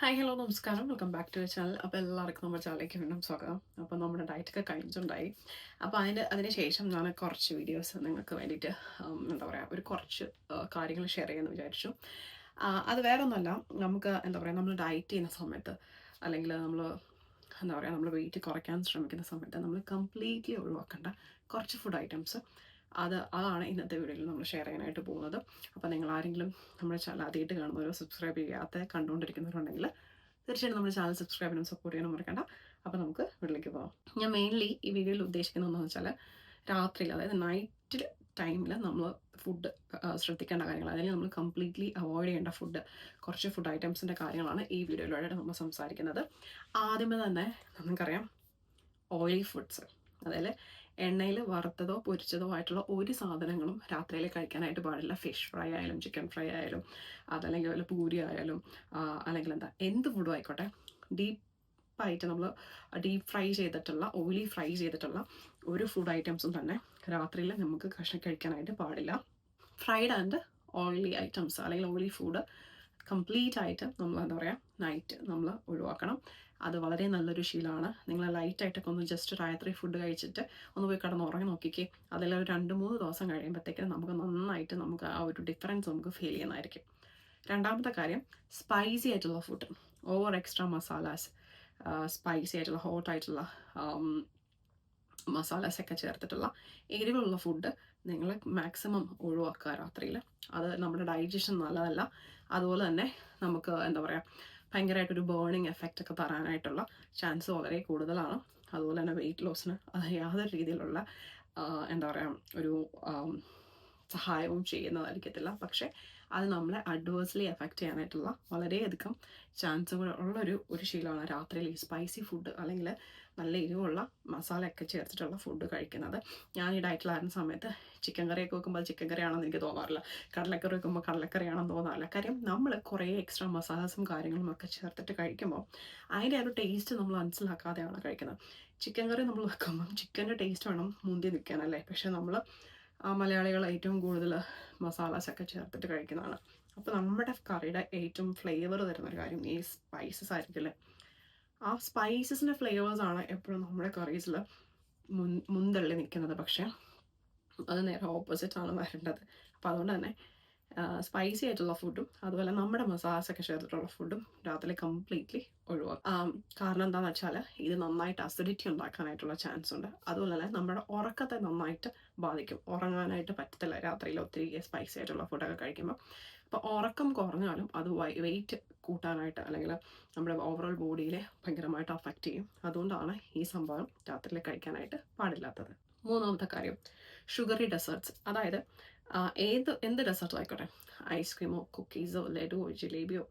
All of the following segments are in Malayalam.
ഹായ് ഹലോ നമസ്കാരം. വെൽക്കം ബാക്ക് ടു ചാനൽ അപ്പോൾ എല്ലാവർക്കും നമ്മുടെ ചാനലിലേക്ക് വീണ്ടും സ്വാഗതം. അപ്പോൾ നമ്മുടെ ഡയറ്റൊക്കെ കഴിഞ്ഞിട്ടുണ്ടായി. അപ്പോൾ അതിന്റെ അതിന് ശേഷം ഞാൻ കുറച്ച് വീഡിയോസ് നിങ്ങൾക്ക് വേണ്ടിയിട്ട് എന്താ പറയുക ഒരു കുറച്ച് കാര്യങ്ങൾ ഷെയർ ചെയ്യാമെന്ന് വിചാരിച്ചു. അത് വേറെ ഒന്നുമല്ല നമുക്ക് എന്താ പറയുക നമ്മൾ ഡയറ്റ് ചെയ്യുന്ന സമയത്ത് അല്ലെങ്കിൽ നമ്മൾ എന്താ പറയുക നമ്മൾ വെയിറ്റ് കുറയ്ക്കാൻ ശ്രമിക്കുന്ന സമയത്ത് നമ്മൾ കംപ്ലീറ്റ്ലി ഒഴിവാക്കേണ്ട കുറച്ച് ഫുഡ് ഐറ്റംസ് അത് അതാണ് ഇന്നത്തെ വീഡിയോയിൽ നമ്മൾ ഷെയർ ചെയ്യാനായിട്ട് പോകുന്നത്. അപ്പോൾ നിങ്ങൾ ആരെങ്കിലും നമ്മുടെ ചാനൽ ആദ്യമായിട്ട് കാണുന്നവരോ സബ്സ്ക്രൈബ് ചെയ്യാത്ത കണ്ടുകൊണ്ടിരിക്കുന്നവരുണ്ടെങ്കിൽ തീർച്ചയായിട്ടും നമ്മുടെ ചാനൽ സബ്സ്ക്രൈബ് ചെയ്യാനും സപ്പോർട്ട് ചെയ്യാനും മറക്കണ്ട. അപ്പോൾ നമുക്ക് വീട്ടിലേക്ക് പോകാം ഞാൻ മെയിൻലി ഈ വീഡിയോയിൽ ഉദ്ദേശിക്കുന്നത് എന്താണെന്ന് വെച്ചാൽ രാത്രിയിൽ അതായത് നൈറ്റിൽ ടൈമിൽ നമ്മൾ ഫുഡ് ശ്രദ്ധിക്കേണ്ട കാര്യങ്ങൾ അല്ലെങ്കിൽ നമ്മൾ കംപ്ലീറ്റ്ലി അവോയ്ഡ് ചെയ്യേണ്ട ഫുഡ് കുറച്ച് ഫുഡ് ഐറ്റംസിന്റെ കാര്യങ്ങളാണ് ഈ വീഡിയോയിലൂടെ നമ്മൾ സംസാരിക്കുന്നത്. ആദ്യമേ തന്നെ നമുക്കറിയാം ഓയിലി ഫുഡ്സ് അതായത് എണ്ണയിൽ വറുത്തതോ പൊരിച്ചതോ ആയിട്ടുള്ള ഒരു സാധനങ്ങളും രാത്രിയിൽ കഴിക്കാനായിട്ട് പാടില്ല. ഫിഷ് ഫ്രൈ ആയാലും ചിക്കൻ ഫ്രൈ ആയാലും അതല്ലെങ്കിൽ വല്ല പൂരി ആയാലും അല്ലെങ്കിൽ എന്താ എന്ത് ഫുഡും ആയിക്കോട്ടെ. ഡീപ്പായിട്ട് നമ്മൾ ഡീപ്പ് ഫ്രൈ ചെയ്തിട്ടുള്ള ഓയിലി ഫ്രൈ ചെയ്തിട്ടുള്ള ഒരു ഫുഡ് ഐറ്റംസും തന്നെ രാത്രിയിൽ നമുക്ക് കഷ്ണം കഴിക്കാനായിട്ട് പാടില്ല. ഫ്രൈഡ് ആൻഡ് ഓയിലി ഐറ്റംസ് അല്ലെങ്കിൽ ഓയിലി ഫുഡ് കംപ്ലീറ്റ് ആയിട്ട് നമ്മൾ എന്താ പറയുക നൈറ്റ് നമ്മൾ ഒഴിവാക്കണം. അത് വളരെ നല്ലൊരു ശീലമാണ്. നിങ്ങൾ ലൈറ്റായിട്ടൊക്കെ ഒന്ന് ജസ്റ്റ് രാത്രി ഫുഡ് കഴിച്ചിട്ട് ഒന്ന് പോയി കിടന്ന് ഉറങ്ങി നോക്കിക്കേ. അതിൽ ഒരു രണ്ട് മൂന്ന് ദിവസം കഴിയുമ്പോഴത്തേക്കും നമുക്ക് നന്നായിട്ട് നമുക്ക് ആ ഒരു ഡിഫറൻസ് നമുക്ക് ഫീൽ ചെയ്യുന്നതായിരിക്കും. രണ്ടാമത്തെ കാര്യം സ്പൈസി ആയിട്ടുള്ള food over extra masalas spicy ആയിട്ടുള്ള ഹോട്ടായിട്ടുള്ള മസാലാസൊക്കെ ചേർത്തിട്ടുള്ള എരിവുള്ള ഫുഡ് നിങ്ങൾ മാക്സിമം ഒഴിവാക്കുക രാത്രിയിൽ അത് നമ്മുടെ ഡൈജഷൻ നല്ലതല്ല. അതുപോലെ തന്നെ നമുക്ക് എന്താ പറയുക ഭയങ്കരമായിട്ടൊരു ബേണിങ് എഫക്റ്റ് ഒക്കെ തരാനായിട്ടുള്ള ചാൻസ് വളരെ കൂടുതലാണ്. അതുപോലെ തന്നെ വെയിറ്റ് ലോസിന് അത് യാതൊരു രീതിയിലുള്ള എന്താ പറയുക ഒരു സഹായവും ചെയ്യുന്നതായിരിക്കത്തില്ല. പക്ഷേ അത് നമ്മളെ അഡ്വേഴ്സ്ലി എഫക്റ്റ് ചെയ്യാനായിട്ടുള്ള വളരെയധികം ചാൻസുകളുള്ള ഒരു ഒരു ശീലമാണ് രാത്രിയിൽ ഈ സ്പൈസി ഫുഡ് അല്ലെങ്കിൽ നല്ല എരിവുള്ള മസാലയൊക്കെ ചേർത്തിട്ടുള്ള ഫുഡ് കഴിക്കുന്നത്. ഞാൻ ഈ ഡയറ്റിലായിരുന്ന സമയത്ത് ചിക്കൻ കറിയൊക്കെ വെക്കുമ്പോൾ ചിക്കൻ കറിയാണെന്ന് എനിക്ക് തോന്നാറില്ല. കടലക്കറി വെക്കുമ്പോൾ കടലക്കറിയാണെന്ന് തോന്നാറില്ല. കാര്യം നമ്മൾ കുറേ എക്സ്ട്രാ മസാലസും കാര്യങ്ങളും ഒക്കെ ചേർത്തിട്ട് കഴിക്കുമ്പോൾ അതിന്റെ ആ ഒരു ടേസ്റ്റ് നമ്മൾ മനസ്സിലാക്കാതെയാണ് കഴിക്കുന്നത്. ചിക്കൻ കറി നമ്മൾ വെക്കുമ്പം ചിക്കന്റെ ടേസ്റ്റ് വേണം മുന്തി നിൽക്കാനല്ലേ പക്ഷെ നമ്മൾ മലയാളികൾ ഏറ്റവും കൂടുതൽ മസാലാസ് ഒക്കെ ചേർത്തിട്ട് കഴിക്കുന്നതാണ്. അപ്പോൾ നമ്മുടെ കറിയുടെ ഏറ്റവും ഫ്ലേവർ തരുന്ന ഒരു കാര്യം ഈ സ്പൈസസ് ആയിരിക്കില്ലേ ആ സ്പൈസസിന്റെ ഫ്ലേവേഴ്സാണ് എപ്പോഴും നമ്മുടെ കറീസിൽ മുൻ മുന്തള്ളി നിൽക്കുന്നത് പക്ഷേ അത് നേരെ ഓപ്പോസിറ്റ് ആണ് വരേണ്ടത്. അപ്പോൾ അതുകൊണ്ട് തന്നെ സ്പൈസി ആയിട്ടുള്ള ഫുഡും അതുപോലെ നമ്മുടെ മസാലസ് ഒക്കെ ചേർത്തിട്ടുള്ള ഫുഡും രാത്രി കംപ്ലീറ്റ്ലി ഒഴിവാക്കും. കാരണം എന്താണെന്ന് വെച്ചാൽ ഇത് നന്നായിട്ട് അസിഡിറ്റി ഉണ്ടാക്കാനായിട്ടുള്ള ചാൻസ് ഉണ്ട്. അതുപോലെ തന്നെ നമ്മുടെ ഉറക്കത്തെ നന്നായിട്ട് ബാധിക്കും. ഉറങ്ങാനായിട്ട് പറ്റത്തില്ല രാത്രിയിൽ ഒത്തിരി സ്പൈസി ആയിട്ടുള്ള ഫുഡൊക്കെ കഴിക്കുമ്പോൾ അപ്പോൾ ഉറക്കം കുറഞ്ഞാലും അത് വെയിറ്റ് കൂട്ടാനായിട്ട് അല്ലെങ്കിൽ നമ്മുടെ ഓവറോൾ ബോഡിയിലെ ഭയങ്കരമായിട്ട് അഫക്റ്റ് ചെയ്യും. അതുകൊണ്ടാണ് ഈ സംഭവം രാത്രിയിൽ കഴിക്കാനായിട്ട് പാടില്ലാത്തത്. മൂന്നാമത്തെ കാര്യം ഷുഗറി ഡെസേർട്സ് അതായത് ഏത് എന്ത് ഡെസേർട്ടും ആയിക്കോട്ടെ? ഐസ്ക്രീമോ കുക്കീസോ ലഡുവോ ജിലേബിയോ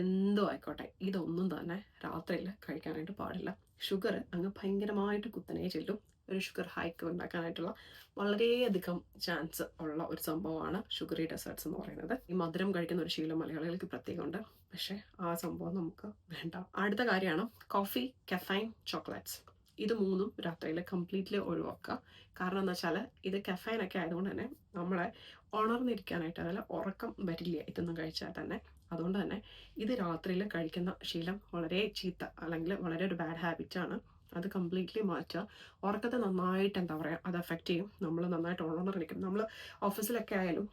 എന്തോ ആയിക്കോട്ടെ. ഇതൊന്നും തന്നെ രാത്രിയിൽ കഴിക്കാനായിട്ട് പാടില്ല. ഷുഗർ അങ്ങ് ഭയങ്കരമായിട്ട് കുത്തനെ ചെല്ലും. ഒരു ഷുഗർ ഹൈക്ക് ഉണ്ടാക്കാനായിട്ടുള്ള വളരെയധികം ചാൻസ് ഉള്ള ഒരു സംഭവമാണ് ഷുഗറി ഡെസേർട്സ് എന്ന് പറയുന്നത്. ഈ മധുരം കഴിക്കുന്ന ഒരു ശീലം മലയാളികൾക്ക് പ്രത്യേകമുണ്ട്. പക്ഷേ ആ സംഭവം നമുക്ക് വേണ്ട. അടുത്ത കാര്യമാണ് കോഫി കഫൈൻ ചോക്ലേറ്റ്സ് ഇത് മൂന്നും രാത്രിയിൽ കംപ്ലീറ്റ്ലി ഒഴിവാക്കുക. കാരണം എന്താ വെച്ചാൽ ഇത് കഫൈനൊക്കെ ആയതുകൊണ്ട് തന്നെ നമ്മളെ ഉണർന്നിരിക്കാനായിട്ട് അതായത് ഉറക്കം വരില്ല. ഇതൊന്നും കഴിച്ചാൽ തന്നെ. അതുകൊണ്ട് തന്നെ ഇത് രാത്രിയിൽ കഴിക്കുന്ന ശീലം വളരെ ചീത്ത അല്ലെങ്കിൽ വളരെ ഒരു ബാഡ് ഹാബിറ്റാണ് അത് കംപ്ലീറ്റ്ലി മാറ്റുക ഉറക്കത്തെ നന്നായിട്ട് എന്താ പറയുക അത് എഫക്റ്റ് ചെയ്യും. നമ്മൾ നന്നായിട്ട് ഉണർന്നിരിക്കും നമ്മൾ ഓഫീസിലൊക്കെ ആയാലും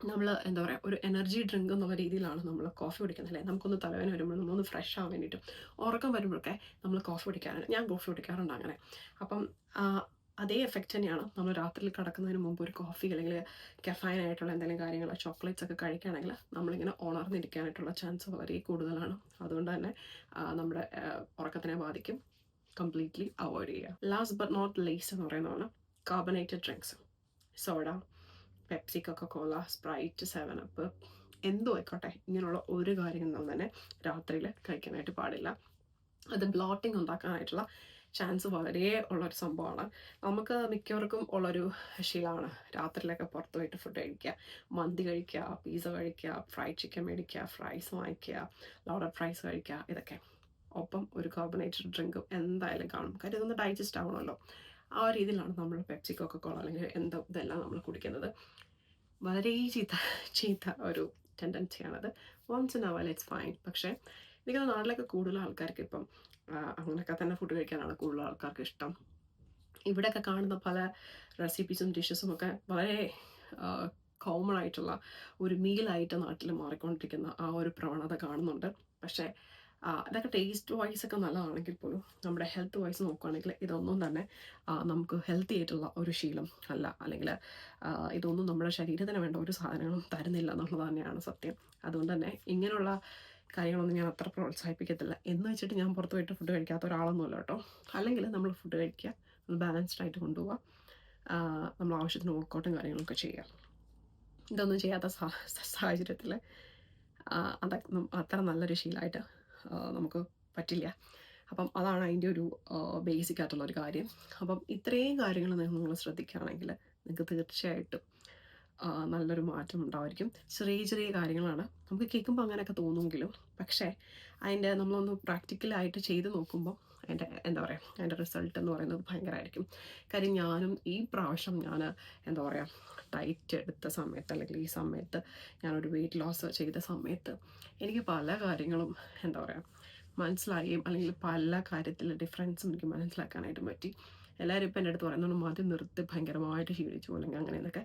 നമ്മൾ എന്താ പറയുക ഒരു എനർജി ഡ്രിങ്ക് എന്നുള്ള രീതിയിലാണ് നമ്മൾ കോഫി കുടിക്കുന്നത് അല്ലേ? നമുക്കൊന്ന് തലവേന വരുമ്പോൾ നമ്മളൊന്ന് ഫ്രഷ് ആവാൻ വേണ്ടിയിട്ടും. ഉറക്കം വരുമ്പോഴൊക്കെ നമ്മൾ കോഫി കുടിക്കാറുണ്ട്. ഞാൻ കോഫി കുടിക്കാറുണ്ട് അങ്ങനെ. അപ്പം അതേ എഫക്റ്റ് തന്നെയാണ് നമ്മൾ രാത്രിയിൽ കിടക്കുന്നതിന് മുമ്പ് ഒരു കോഫി അല്ലെങ്കിൽ കെഫൈൻ ആയിട്ടുള്ള എന്തെങ്കിലും കാര്യങ്ങൾ ചോക്ലേറ്റ്സ് ഒക്കെ കഴിക്കുകയാണെങ്കിൽ നമ്മളിങ്ങനെ ഉണർന്നിരിക്കാനായിട്ടുള്ള ചാൻസ് വളരെ കൂടുതലാണ്. അതുകൊണ്ട് തന്നെ നമ്മുടെ ഉറക്കത്തിനെ ബാധിക്കും. കംപ്ലീറ്റ്ലി അവോയ്ഡ് ചെയ്യുക. ലാസ്റ്റ് ബട്ട് നോട്ട് ലേസ് എന്ന് പറയുന്നതാണ് carbonated drinks soda Pepsi Coca Cola Sprite seven up എന്തോ ആയിക്കോട്ടെ ഇങ്ങനെയുള്ള ഒരു കാര്യങ്ങളും തന്നെ രാത്രിയിൽ കഴിക്കാനായിട്ട് പാടില്ല. അത് ബ്ലോട്ടിംഗ് ഉണ്ടാക്കാനായിട്ടുള്ള ചാൻസ് വളരെ ഉള്ളൊരു സംഭവമാണ്. നമുക്ക് മിക്കവർക്കും ഉള്ളൊരു ശീലമാണ് രാത്രിയിലൊക്കെ പുറത്ത് പോയിട്ട് ഫുഡ് കഴിക്കുക. മന്തി കഴിക്കുക പിസ്സ കഴിക്കുക ഫ്രൈഡ് ചിക്കൻ മേടിക്കുക ഫ്രൈസ് വാങ്ങിക്കുക ലോഡർ ഫ്രൈസ് കഴിക്കുക ഇതൊക്കെ. ഒപ്പം ഒരു കാർബണേറ്റഡ് ഡ്രിങ്കും എന്തായാലും കാണും. കാര്യം ഇതൊന്ന് ഡൈജസ്റ്റ് ആവണമല്ലോ. ആ ഒരു രീതിയിലാണ് നമ്മൾ പെപ്സി കൊക്കക്കോള അല്ലെങ്കിൽ എന്തോ ഇതെല്ലാം നമ്മൾ കുടിക്കുന്നത്. വളരെ ചീത്ത ചീത്ത ഒരു ടെൻഡൻസിയാണത് once in hour it's fine പക്ഷേ എനിക്ക് നാട്ടിലൊക്കെ കൂടുതൽ ആൾക്കാർക്ക് ഇപ്പം അങ്ങനെയൊക്കെ തന്നെ ഫുഡ് കഴിക്കാനാണ് കൂടുതൽ ആൾക്കാർക്ക് ഇഷ്ടം. ഇവിടെയൊക്കെ കാണുന്ന പല റെസിപ്പീസും ഡിഷസും ഒക്കെ വളരെ കോമൺ ആയിട്ടുള്ള ഒരു മീലായിട്ട് നാട്ടിൽ മാറിക്കൊണ്ടിരിക്കുന്ന ആ ഒരു പ്രവണത കാണുന്നുണ്ട്. പക്ഷേ ഇതൊക്കെ ടേസ്റ്റ് വൈസ് ഒക്കെ നല്ലതാണെങ്കിൽ പോലും നമ്മുടെ ഹെൽത്ത് വൈസ് നോക്കുകയാണെങ്കിൽ ഇതൊന്നും തന്നെ നമുക്ക് ഹെൽത്തി ആയിട്ടുള്ള ഒരു ശീലം അല്ല. അല്ലെങ്കിൽ ഇതൊന്നും നമ്മുടെ ശരീരത്തിന് വേണ്ട ഒരു സാധനങ്ങളും തരുന്നില്ല എന്നുള്ളത് തന്നെയാണ് സത്യം. അതുകൊണ്ട് തന്നെ ഇങ്ങനെയുള്ള കാര്യങ്ങളൊന്നും ഞാൻ അത്ര പ്രോത്സാഹിപ്പിക്കത്തില്ല. എന്ന് വെച്ചിട്ട് ഞാൻ പുറത്ത് പോയിട്ട് ഫുഡ് കഴിക്കാത്ത ഒരാളൊന്നുമല്ല കേട്ടോ. അല്ലെങ്കിൽ നമ്മൾ ഫുഡ് കഴിക്കുക ബാലൻസ്ഡ് ആയിട്ട് കൊണ്ടുപോവുക നമ്മൾ ആവശ്യത്തിന് വർക്കൗട്ടും കാര്യങ്ങളൊക്കെ ചെയ്യുക. ഇതൊന്നും ചെയ്യാത്ത സാഹചര്യത്തിൽ അതൊക്കെ അത്ര നല്ലൊരു ശീലമായിട്ട് നമുക്ക് പറ്റില്ല. അപ്പം അതാണ് അതിന്റെ ഒരു ബേസിക് ആയിട്ടുള്ള ഒരു കാര്യം. അപ്പം ഇത്രയും കാര്യങ്ങൾ നിങ്ങൾ ശ്രദ്ധിക്കുകയാണെങ്കിൽ നിങ്ങൾക്ക് തീർച്ചയായിട്ടും നല്ലൊരു മാറ്റം ഉണ്ടായിരിക്കും ചെറിയ ചെറിയ കാര്യങ്ങളാണ്. നമുക്ക് കേൾക്കുമ്പോൾ അങ്ങനെയൊക്കെ തോന്നുമെങ്കിലും പക്ഷേ അതിന്റെ നമ്മളൊന്ന് പ്രാക്ടിക്കലായിട്ട് ചെയ്ത് നോക്കുമ്പോൾ അതിന്റെ എന്താ പറയുക എന്റെ റിസൾട്ട് എന്ന് പറയുന്നത് ഭയങ്കരമായിരിക്കും കാര്യം ഞാനും ഈ പ്രാവശ്യം ഞാൻ എന്താ പറയുക ഡയറ്റ് എടുത്ത സമയത്ത് അല്ലെങ്കിൽ ഈ സമയത്ത് ഞാനൊരു വെയിറ്റ് ലോസ് ചെയ്ത സമയത്ത് എനിക്ക് പല കാര്യങ്ങളും എന്താ പറയുക മനസ്സിലായും അല്ലെങ്കിൽ പല കാര്യത്തിൽ ഡിഫറൻസും എനിക്ക് മനസ്സിലാക്കാനായിട്ട് പറ്റി. എല്ലാവരും ഇപ്പം എന്റെ അടുത്ത് പറയുന്നുണ്ട് മതി നിർത്തി ഭയങ്കരമായിട്ട് ക്ഷീണിച്ചു അല്ലെങ്കിൽ അങ്ങനെ എന്നൊക്കെ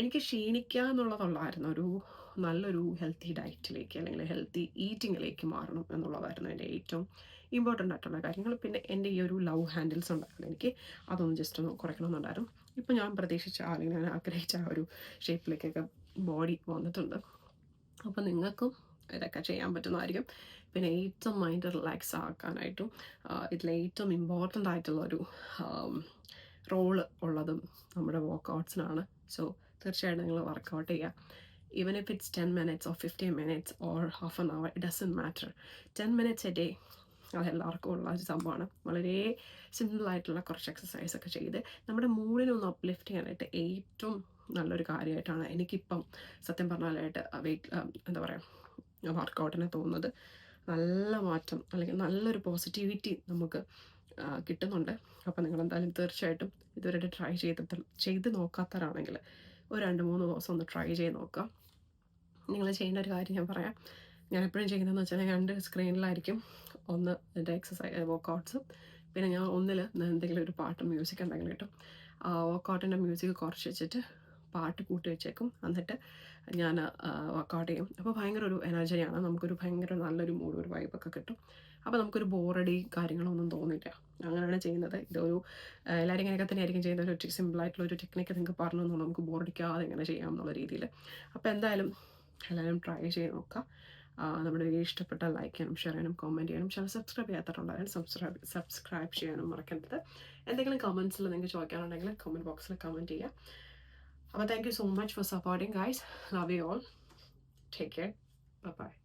എനിക്ക് ക്ഷീണിക്കുക എന്നുള്ളതുള്ളായിരുന്നു ഒരു നല്ലൊരു ഹെൽത്തി ഡയറ്റിലേക്ക് അല്ലെങ്കിൽ ഹെൽത്തി ഈറ്റിങ്ങിലേക്ക് മാറണം എന്നുള്ളതായിരുന്നു എന്റെ ഏറ്റവും ഇമ്പോർട്ടന്റ് ആയിട്ടുള്ള കാര്യങ്ങൾ. പിന്നെ എന്റെ ഈ ഒരു ലവ് ഹാൻഡിൽസ് ഉണ്ടായിരുന്നു. എനിക്ക് അതൊന്ന് ജസ്റ്റ് ഒന്ന് കുറയ്ക്കണമെന്നുണ്ടായിരുന്നു. ഇപ്പോൾ ഞാൻ പ്രതീക്ഷിച്ച അല്ലെങ്കിൽ ഞാൻ ആഗ്രഹിച്ച ആ ഒരു ഷേപ്പിലേക്കൊക്കെ ബോഡി വന്നിട്ടുണ്ട്. അപ്പോൾ നിങ്ങൾക്കും ഇതൊക്കെ ചെയ്യാൻ പറ്റുന്നതായിരിക്കും. പിന്നെ ഏറ്റവും മൈൻഡ് റിലാക്സ് ആക്കാനായിട്ടും ആ, ഇതിൽ ഏറ്റവും ഇമ്പോർട്ടന്റ് ആയിട്ടുള്ള ഒരു റോൾ ഉള്ളതും നമ്മുടെ വർക്കൗട്ട്സിനാണ് സോ തീർച്ചയായിട്ടും നിങ്ങൾ വർക്കൗട്ട് ചെയ്യുക even if it's ten minutes or fifteen minutes or half an hour it doesn't matter ten minutes a day അത് എല്ലാവർക്കും ഉള്ള ഒരു സംഭവമാണ്. വളരെ സിമ്പിളായിട്ടുള്ള കുറച്ച് എക്സസൈസ് ഒക്കെ ചെയ്ത് നമ്മുടെ മൂഡിനെ ഒന്ന് അപ്ലിഫ്റ്റ് ചെയ്യാനായിട്ട് ഏറ്റവും നല്ലൊരു കാര്യമായിട്ടാണ് എനിക്കിപ്പം സത്യം പറഞ്ഞാലായിട്ട് വെയിറ്റ് എന്താ പറയുക വർക്കൗട്ടിനെ തോന്നുന്നത്. നല്ല മാറ്റം അല്ലെങ്കിൽ നല്ലൊരു പോസിറ്റിവിറ്റി നമുക്ക് കിട്ടുന്നുണ്ട്. അപ്പോൾ നിങ്ങൾ എന്തായാലും തീർച്ചയായിട്ടും ഇതുവരെ ട്രൈ ചെയ്തിട്ട് ചെയ്ത് നോക്കാത്തവരാണെങ്കിൽ ഒരു രണ്ട് മൂന്ന് ദിവസം ഒന്ന് ട്രൈ ചെയ്ത് നോക്കുക നിങ്ങൾ ചെയ്യേണ്ട ഒരു കാര്യം ഞാൻ പറയാം. ഞാൻ എപ്പോഴും ചെയ്യുന്നതെന്ന് വെച്ചാൽ രണ്ട് സ്ക്രീനിലായിരിക്കും ഒന്ന് എന്റെ എക്സസൈസ് വർക്കൗട്ട്സ് പിന്നെ ഞാൻ ഒന്നിൽ എന്തെങ്കിലും ഒരു പാട്ട് മ്യൂസിക് എന്തെങ്കിലും കിട്ടും വർക്കൗട്ടിന്റെ മ്യൂസിക് കുറച്ച് വെച്ചിട്ട് പാട്ട് കൂട്ടി വെച്ചേക്കും. എന്നിട്ട് ഞാൻ വർക്കൗട്ട് ചെയ്യും. അപ്പോൾ ഭയങ്കര ഒരു എനർജിയാണ് നമുക്കൊരു ഭയങ്കര നല്ലൊരു മൂഡ് ഒരു വൈബൊക്കെ കിട്ടും. അപ്പോൾ നമുക്കൊരു ബോറടി കാര്യങ്ങളൊന്നും തോന്നില്ല. അങ്ങനെയാണ് ചെയ്യുന്നത്. ഇതൊരു എല്ലാവരും ഇങ്ങനെയൊക്കെ തന്നെ ആയിരിക്കും ചെയ്യുന്നത്. ഒരു സിമ്പിളായിട്ടുള്ള ഒരു ടെക്നിക്ക് നിങ്ങൾക്ക് പറഞ്ഞു തന്നു. നമുക്ക് ബോറടിക്കാതെ എങ്ങനെ ചെയ്യാം എന്നുള്ള രീതിയിൽ അപ്പോൾ എന്തായാലും എല്ലാവരും ട്രൈ ചെയ്ത് നോക്കാം നമ്മുടെ വീഡിയോ ഇഷ്ടപ്പെട്ട ലൈക്ക് ചെയ്യാനും ഷെയർ ചെയ്യാനും കമന്റ് ചെയ്യാനും ചില സബ്സ്ക്രൈബ് ചെയ്യാത്തതുണ്ടായാലും സബ്സ്ക്രൈബ് സബ്സ്ക്രൈബ് ചെയ്യാനും മറക്കരുത്. എന്തെങ്കിലും കമൻസിൽ നിങ്ങൾക്ക് ചോദിക്കാനുണ്ടെങ്കിൽ കമന്റ് ബോക്സിൽ കമന്റ് ചെയ്യുക. But thank you so much for supporting, guys. Love you all. Take care. Bye bye.